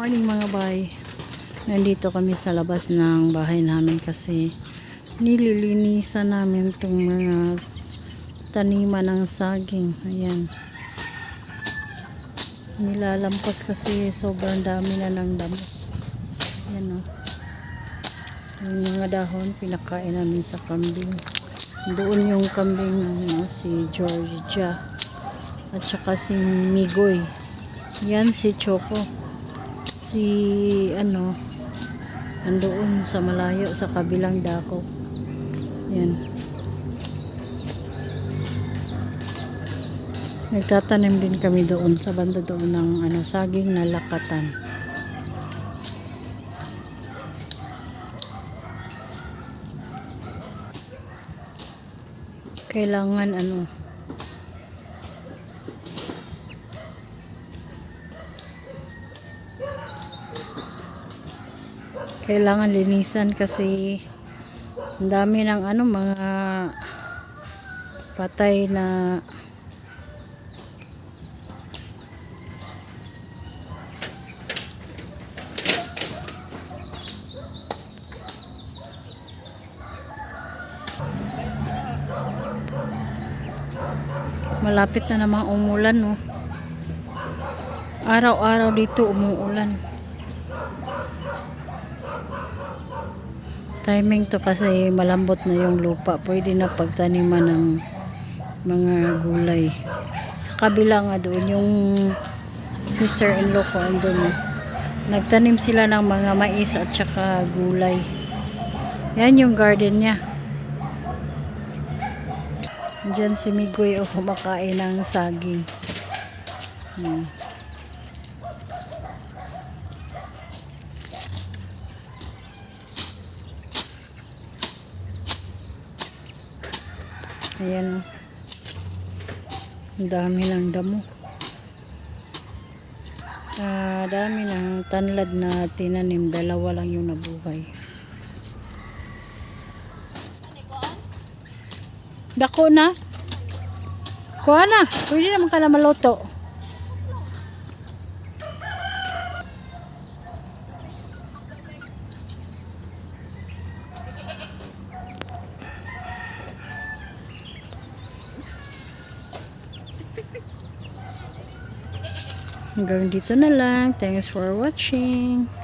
Morning mga bay. Nandito kami sa labas ng bahay namin kasi nililinisan namin itong mga taniman ng saging. Ayan. Nilalampas kasi sobrang dami na ng damo. Ayan o. Yung mga dahon pinakain namin sa kambing. Doon yung kambing namin o, si Georgia. At saka si Migoy. Yan si Choco si ano nandoon sa malayo sa kabilang dako. Yan. Nagtatanim din kami doon sa banda doon ng ano saging na lakatan. Kailangan ano kailangan linisan kasi ang dami ng ano mga patay na malapit na namang umulan no? Araw-araw dito umuulan timing to kasi malambot na yung lupa. Pwede na pagtaniman ng mga gulay. Sa kabila nga doon yung sister-in-law ko andun nagtanim sila ng mga mais at saka gulay. Yan yung garden niya. Diyan si Migoy o kumakain ng saging. Hmm. Ayan o. Ang dami ng damo. Sa dami ng tanlad na tinanim, dalawa lang yung nabuhay. Dako na. Kuha na. Pwede naman ka na maluto. Hanggang dito na lang. Thanks for watching.